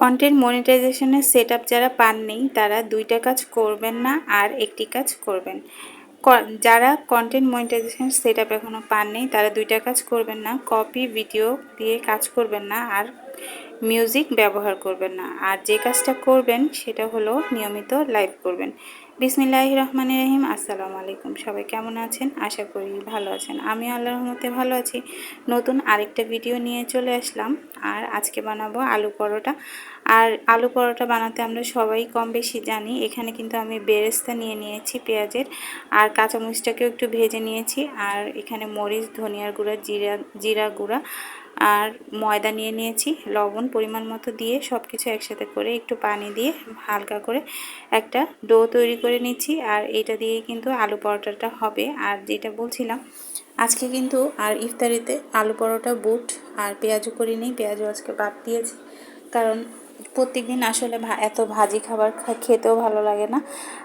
Content মনিটাইজেশনের set যারা পাননি তারা দুইটা কাজ করবেন না আর একটি কাজ করবেন। যারা কন্টেন্ট মনিটাইজেশন সেট আপ এখনও পাননি তারা দুইটা কাজ করবেন না। কপি ভিডিও দিয়ে কাজ করবেন না আর মিউজিক ব্যবহার করবেন না। আর যে কাজটা করবেন, সেটা হলো নিয়মিত লাইভ করবেন। বিসমিল্লাহ রহমান রহিম, আসসালামু আলাইকুম। সবাই কেমন আছেন? আশা করি ভালো আছেন। আমি আল্লাহ রহমতে ভালো আছি। নতুন আরেকটা ভিডিও নিয়ে চলে আসলাম। আর আজকে বানাবো আলু পরোটা। আর আলু পরোটা বানাতে আমরা সবাই কম বেশি জানি। এখানে কিন্তু আমি বেরেস্তা নিয়ে নিয়েছি পেঁয়াজের। আর কাঁচামরিচটাকেও একটু ভেজে নিয়েছি। আর এখানে মরিচ, ধনিয়ার গুঁড়া, জিরা জিরা গুঁড়া আর ময়দা নিয়ে নিয়েছি, লবণ পরিমাণ মতো দিয়ে সব কিছু একসাথে করে একটু পানি দিয়ে হালকা করে একটা ডো তৈরি করে নিচ্ছি। আর এটা দিয়ে কিন্তু আলু পরোটাটা হবে। আর যেটা বলছিলাম, আজকে কিন্তু আর ইফতারিতে আলু পরোটা, বুট আর পেঁয়াজও করিনি। পেঁয়াজও আজকে বাদ দিয়েছি। কারণ প্রত্যেক দিন আসলে এত ভাজি খাবার খেতেও ভালো লাগে না।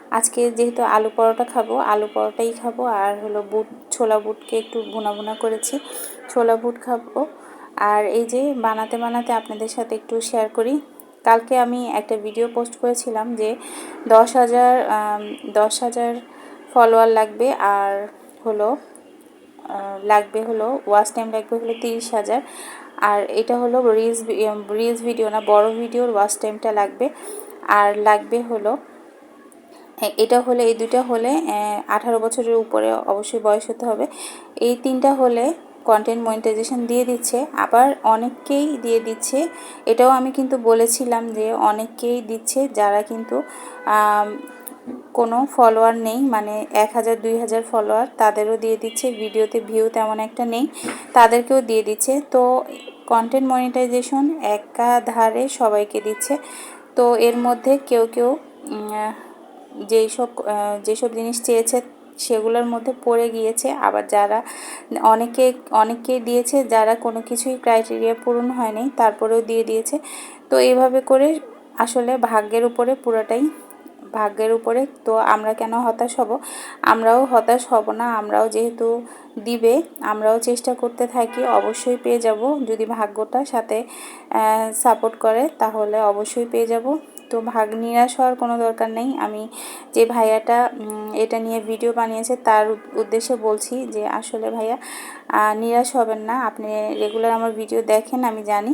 আজকে যেহেতু আলু পরোটা খাব, আলু পরোটাই খাব। আর হলো বুট, ছোলা বুটকে একটু বোনা বোনা করেছি। ছোলা বুট খাব আর এই যে বানাতে বানাতে আপনাদের সাথে একটু শেয়ার করি। কালকে আমি একটা ভিডিও পোস্ট করেছিলাম যে দশ হাজার দশ হাজার ফলোয়ার লাগবে আর হলো লাগবে হলো ওয়াচ টাইম লাগবে হলো তিরিশ হাজার। আর এটা হলো রিলস রিলস ভিডিও না, বড় ভিডিওর ওয়াচ টাইমটা লাগবে। আর লাগবে হলো এটা হলে, এই দুইটা হলে আঠারো বছরের উপরে অবশ্যই বয়স হতে হবে। এই তিনটা হলে কন্টেন্ট মনিটাইজেশন দিয়ে দিচ্ছে, আবার অনেককেই দিয়ে দিচ্ছে। এটাও আমি কিন্তু বলেছিলাম যে অনেককেই দিচ্ছে যারা কিন্তু কোনো ফলোয়ার নেই মানে এক হাজার, দুই হাজার ফলোয়ার তাদেরও দিয়ে দিচ্ছে, ভিডিওতে ভিউ তেমন একটা নেই, তাদেরকেও দিয়ে দিচ্ছে। তো কন্টেন্ট মনিটাইজেশন একাধারে সবাইকে দিচ্ছে। তো এর মধ্যে কেউ কেউ যেই সব যেসব জিনিস চেয়েছে সেগুলোর মধ্যে পড়ে গিয়েছে। আবার যারা অনেকে অনেকে দিয়েছে, যারা কোনো কিছুই ক্রাইটেরিয়া পূরণ হয়নি, তারপরেও দিয়ে দিয়েছে। তো এইভাবে করে আসলে ভাগ্যের উপরে পুরোটাই ভাগ্যের উপরে, তো আমরা কেন হতাশ হব? আমরাও হতাশ হব না, আমরাও যেহেতু দিবে, আমরাও চেষ্টা করতে থাকি, অবশ্যই পেয়ে যাব। যদি ভাগ্যটা সাথে সাপোর্ট করে, তাহলে অবশ্যই পেয়ে যাব। তো ভাগ নিরাশ হওয়ার কোনো দরকার নেই। আমি যে ভাইয়াটা এটা নিয়ে ভিডিও বানিয়েছে, তার উদ্দেশ্যে বলছি যে, আসলে ভাইয়া নিরাশ হবেন না। আপনি রেগুলার আমার ভিডিও দেখেন, আমি জানি।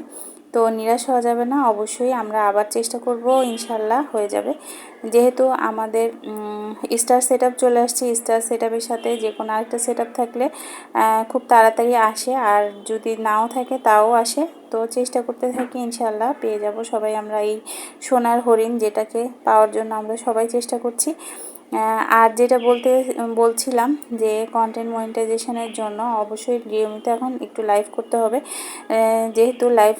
তো নিরাশ হওয়া যাবে না, অবশ্যই আমরা আবার চেষ্টা করব, ইনশাল্লাহ হয়ে যাবে। যেহেতু আমাদের স্টার সেট চলে আসছে স্টার সেট সাথে যে কোনো আরেকটা সেট থাকলে খুব তাড়াতাড়ি আসে আর যদি নাও থাকে তাও আসে। তো চেষ্টা করতে থাকি, ইনশাল্লাহ পেয়ে যাব। সবাই আমরা এই সোনার হরিণ যেটাকে পাওয়ার জন্য আমরা সবাই চেষ্টা করছি। আর যেটা বলতে, বলছিলাম যে কন্টেন্ট মনিটাইজেশনের জন্য অবশ্যই নিয়মিত এখন একটু লাইভ করতে হবে। যেহেতু লাইভ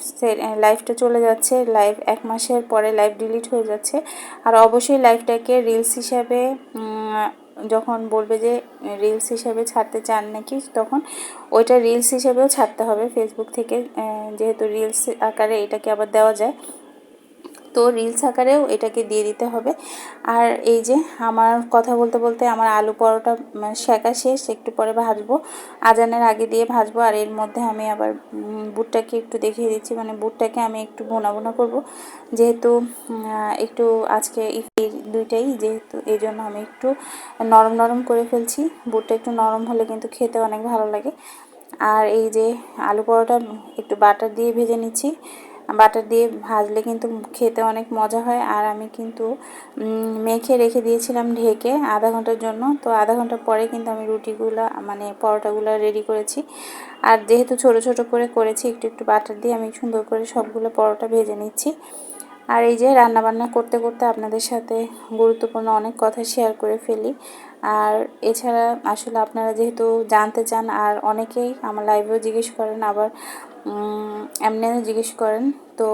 লাইভটা চলে যাচ্ছে লাইভ এক মাসের পরে লাইভ ডিলিট হয়ে যাচ্ছে। আর অবশ্যই লাইভটাকে রিলস হিসাবে যখন বলবে যে রিলস হিসাবে ছাড়তে চান নাকি, তখন ওইটা রিলস হিসাবেও ছাড়তে হবে। ফেসবুক থেকে যেহেতু রিলস আকারে এটাকে আবার দেওয়া যায়। তো রিলস আকারেও এটাকে দিয়ে দিতে হবে। আর এই যে আমার কথা বলতে বলতে আমার আলু পরোটা শেখা শেষ, একটু পরে ভাজবো। আজানের আগে দিয়ে ভাজবো, আর এর মধ্যে আমি আবার বুটটাকে একটু দেখিয়ে দিচ্ছি। মানে বুটটাকে আমি একটু বোনা বোনা করব। যেহেতু একটু আজকে দুইটাই, যেহেতু এই জন্য আমি একটু নরম নরম করে ফেলছি। বুটটা একটু নরম হলে কিন্তু খেতে অনেক ভালো লাগে। আর এই যে আলু পরোটা, একটু বাটার দিয়ে ভেজে নিচ্ছি। বাটার দিয়ে ভাজলে কিন্তু খেতে অনেক মজা হয়। আর আমি কিন্তু মেখে রেখে দিয়েছিলাম ঢেকে আধা ঘণ্টার জন্য। তো আধা ঘণ্টা পরে কিন্তু আমি রুটিগুলো মানে পরোটাগুলো রেডি করেছি। আর যেহেতু ছোট ছোট করে করেছি, একটু একটু বাটার দিয়ে আমি সুন্দর করে সবগুলো পরোটা ভেজে নিচ্ছি। আর এই যে রান্নাবান্না করতে করতে আপনাদের সাথে গুরুত্বপূর্ণ অনেক কথা শেয়ার করে ফেলি। আর এছাড়া আসলে আপনারা যেহেতু জানতে চান, আর অনেকেই আমার লাইভেও জিজ্ঞেস করেন, আবার এমনিও জিজ্ঞেস করেন, তো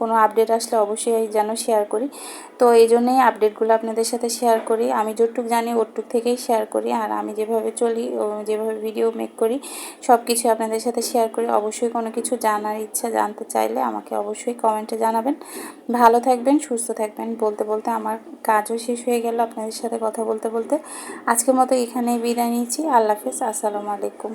কোনো আপডেট আসলে অবশ্যই যেন শেয়ার করি। তো এই জন্যেই আপডেটগুলো আপনাদের সাথে শেয়ার করি। আমি যতটুক জানি ওরটুক থেকেই শেয়ার করি, আর আমি যেভাবে চলি যেভাবে ভিডিও মেক করি সব কিছু আপনাদের সাথে শেয়ার করি। অবশ্যই কোনো কিছু জানার ইচ্ছা জানতে চাইলে আমাকে অবশ্যই কমেন্টে জানাবেন। ভালো থাকবেন, সুস্থ থাকবেন। বলতে বলতে আমার কাজও শেষ হয়ে গেল আপনাদের সাথে কথা বলতে বলতে। আজকের মতো এখানেই বিদায় নিয়েছি আল্লাহ হাফেজ। আসসালামু আলাইকুম।